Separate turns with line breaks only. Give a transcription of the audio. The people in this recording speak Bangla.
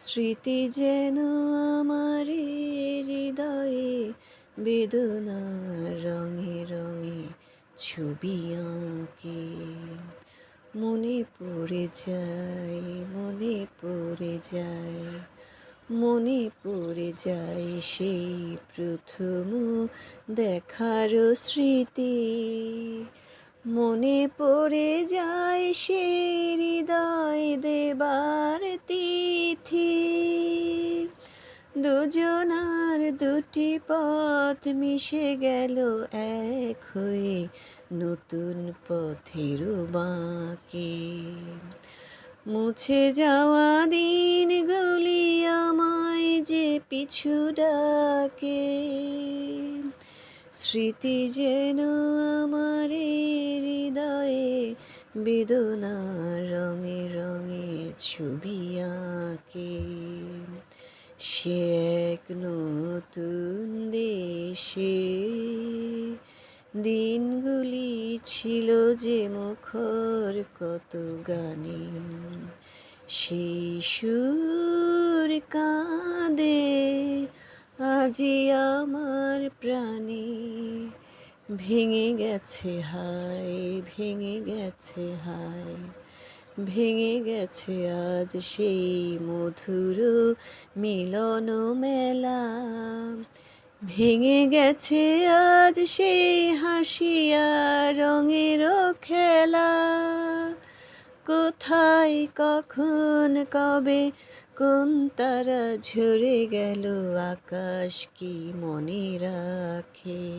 স্মৃতি যেন আমার হৃদয়ে বেদনা রঙে রঙে ছবি আঁকে। মনে পড়ে যায়, মনে পড়ে যায়, মনে পড়ে যায় সেই প্রথম দেখার স্মৃতি। মনে পড়ে যায় সেই হৃদয় দেবার তিথি। দুজনার দুটি পথ মিশে গেল এক হয়ে নতুন পথের বাঁকে। মুছে যাওয়া দিনগুলি আমায় যে পিছু ডাকে। স্মৃতি যেন আমার হৃদয়ে বেদনা রঙে রঙে ছবি আঁকে। সে এক নতুন দেশে। দিনগুলি ছিল যে মুখর কত গানে। সুর কাঁদে আজি আমার প্রাণে। ভেঙে গেছে, হায়, ভেঙে গেছে, হায়। ভেঙে গেছে আজ সেই মধুর মিলন মেলা। ভেঙে গেছে আজ সেই হাসিয়া রঙের খেলা। কোথায়, কখন, কবে, কোন তারা ঝরে গেল, আকাশ কি মনে রাখে?